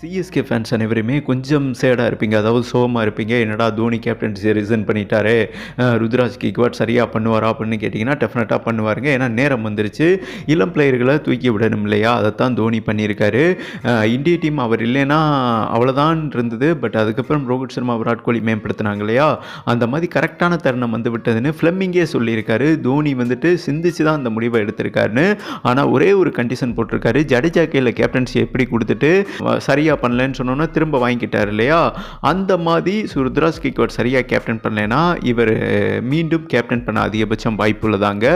CSK fans அனைவருமே கொஞ்சம் சேடாக இருப்பீங்க. அதாவது சோகமாக இருப்பீங்க. என்னடா தோனி கேப்டன்சி ரிசன் பண்ணிட்டாரு? ருத்ராஜ் கிக்வாட் சரியாக பண்ணுவாரா அப்படின்னு கேட்டிங்கன்னா டெஃபினட்டாக பண்ணுவாருங்க. ஏன்னா நேரம் வந்துருச்சு. இளம் பிளேயர்களை தூக்கி விடணும் இல்லையா? அதைத்தான் தோனி பண்ணியிருக்காரு. இந்திய டீம் அவர் இல்லைன்னா அவ்வளோதான் இருந்தது. பட் அதுக்கப்புறம் ரோஹித் சர்மா விராட் கோலி மேம்படுத்தினாங்க இல்லையா? அந்த மாதிரி கரெக்டான தருணம் வந்து விட்டதுன்னு ஃப்ளெமிங்கே சொல்லியிருக்காரு. தோனி வந்துட்டு சிந்திச்சு தான் அந்த முடிவை எடுத்திருக்காருன்னு. ஆனால் ஒரே ஒரு கண்டிஷன் போட்டிருக்காரு. ஜடேஜா கையில் கேப்டன்சி எப்படி கொடுத்துட்டு சரியாக சரியாக பண்ணலன்னு சொன்னோன்னா திரும்ப வாங்கிக்கிட்டார் இல்லையா? அந்த மாதிரி சுருத்ராஸ் கிக்வாட் சரியாக கேப்டன் பண்ணலைன்னா இவர் மீண்டும் கேப்டன் பண்ண அதிகபட்சம் வாய்ப்பு உள்ளதாங்க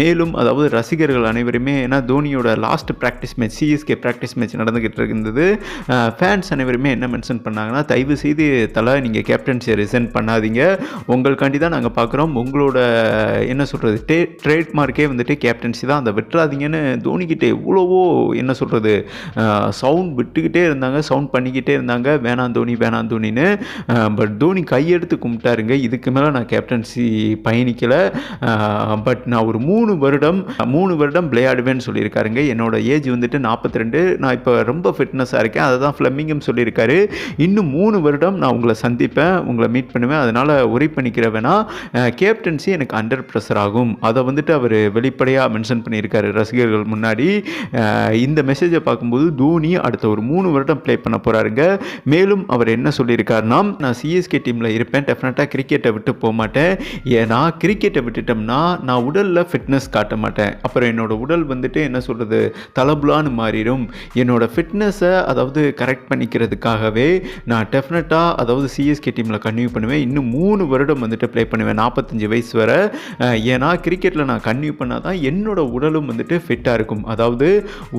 மேலும் அதாவது ரசிகர்கள் அனைவருமே ஏன்னா தோனியோட last practice match CSK practice match நடந்துக்கிட்டு இருந்தது. ஃபேன்ஸ் அனைவருமே என்ன மென்ஷன் பண்ணாங்கன்னா தயவு செய்து தலை நீங்கள் கேப்டன்சியை ரிசைன் பண்ணாதீங்க. உங்களுக்காண்டி தான் நாங்கள் பார்க்குறோம் உங்களோட என்ன சொல்கிறது டே ட்ரேட்மார்க்கே வந்துட்டு கேப்டன்சி தான். அதை விட்டுறாதீங்கன்னு தோனிக்கிட்ட எவ்வளவோ என்ன சொல்கிறது சவுண்ட் விட்டுக்கிட்டே இருந்தாங்க. சவுண்ட் பண்ணிக்கிட்டே இருந்தாங்க. வேணாம் தோனி வேணாம் தோனின்னு. பட் தோனி கையெடுத்து கும்பிட்டாருங்க. இதுக்கு மேலே நான் கேப்டன்சி பயணிக்கலை. பட் நான் ஒரு மூணு வருடம் மூணு வருடம் விளையாடுவேன்னு சொல்லியிருக்காருங்க. என்னோட ஏஜ் வந்துட்டு நாற்பத்தி ரெண்டு நான் இப்போ ரொம்ப ஃபிட்னஸாக இருக்கேன். அதை தான் ஃப்ளெமிங்கும் சொல்லியிருக்காரு. இன்னும் மூணு வருடம் நான் உங்களை சந்திப்பேன் உங்களை மீட் பண்ணுவேன். அதனால் உரை பண்ணிக்கிற வேணா கேப்டன்சி எனக்கு அண்டர் ப்ரெஷர் ஆகும். அதை வந்துட்டு அவர் வெளிப்படையாக மென்ஷன் பண்ணியிருக்காரு ரசிகர்கள் முன்னாடி. இந்த மெசேஜை பார்க்கும்போது தோனி அடுத்த ஒரு மூணு வருடம் ப்ளே பண்ண போகிறாருங்க மேலும் அவர் என்ன சொல்லியிருக்காருன்னா நான் சிஎஸ்கே டீமில் இருப்பேன். டெஃபினட்டாக கிரிக்கெட்டை விட்டு போக மாட்டேன். ஏன்னா கிரிக்கெட்டை விட்டுட்டோம்னா நான் உடலில் ஃபிட்னஸ் காட்ட மாட்டேன். அப்புறம் என்னோட உடல் வந்துட்டு என்ன சொல்கிறது தலபுலான்னு மாறிடும். என்னோட ஃபிட்னஸை அதாவது கரெக்ட் பண்ணிக்கிறதுக்காகவே நான் டெஃபினட்டாக அதாவது சிஎஸ்கே டீமில் கன்டினியூ பண்ணுவேன். இன்னும் மூணு வருடம் வந்துட்டு ப்ளே பண்ணுவேன். நாற்பத்தஞ்சு வயசு வரை. ஏன்னா கிரிக்கெட்டில் நான் கன்டினியூ பண்ணால் தான் என்னோட உடலும் வந்துட்டு ஃபிட்டாக இருக்கும். அதாவது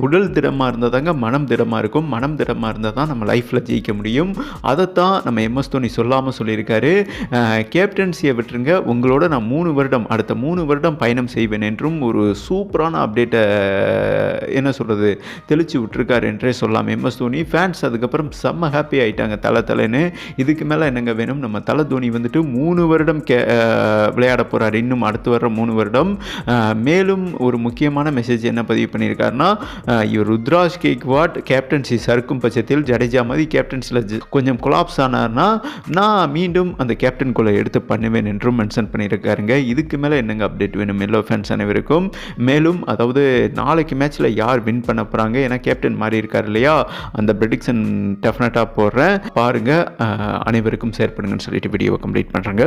உடல் திடமாக இருந்தால் தாங்க மனம் திடமாக இருக்கும். மனம் திடமாக இருந்தால் தான் நம்ம லைஃப்பில் ஜெயிக்க முடியும். அதைத்தான் நம்ம எம்எஸ் தோனி சொல்லாமல் சொல்லியிருக்காரு. கேப்டன்சியை விட்டுருங்க. உங்களோட நான் மூணு வருடம் அடுத்த மூணு வருடம் பயணம் செய்வேன் என்றும் ஒரு சூப்பரான அப்டேட்டை என்ன சொல்கிறது தெளித்து விட்டுருக்காரு என்றே சொல்லலாம் எம்எஸ் தோனி. ஃபேன்ஸ் அதுக்கப்புறம் செம்ம ஹாப்பி ஆகிட்டாங்க தலை தலைன்னு. இதுக்கு மேலே என்னங்க வேணும்? நம்ம தலை தோனி வந்துட்டு மூணு வருடம் கே விளையாட போகிறார் இன்னும் அடுத்து வர்ற மூணு வருடம். மேலும் ஒரு முக்கியமான மெசேஜ் என்ன பதிவு பண்ணியிருக்காருன்னா இவர் ருத்ராஜ் கேக்வாட் கேப்டன்சி சறுக்கும் பட்சத்தில் ஜடேஜா மாதிரி கேப்டன்ஸில் கொஞ்சம் கொலாப்ஸ் ஆனார்னா நான் மீண்டும் அந்த கேப்டன் கோலை எடுத்து பண்ணுவேன் என்றும் மென்ஷன் பண்ணியிருக்காருங்க. இதுக்கு மேலே என்னங்க அப்டேட் வேணும்? எல்லோ ஃபேன்ஸ் அனைவருக்கும். மேலும் அதாவது நாளைக்கு மேட்ச்சில் யார் வின் பண்ண போகிறாங்க ஏன்னா கேப்டன் மாறி இருக்கார் இல்லையா? அந்த ப்ரெடிக்ஷன் டெஃபினட்டாக போடுறேன். பாருங்கள் அனைவருக்கும் ஷேர் பண்ணுங்கன்னு சொல்லிட்டு வீடியோவை கம்ப்ளீட் பண்ணுறாங்க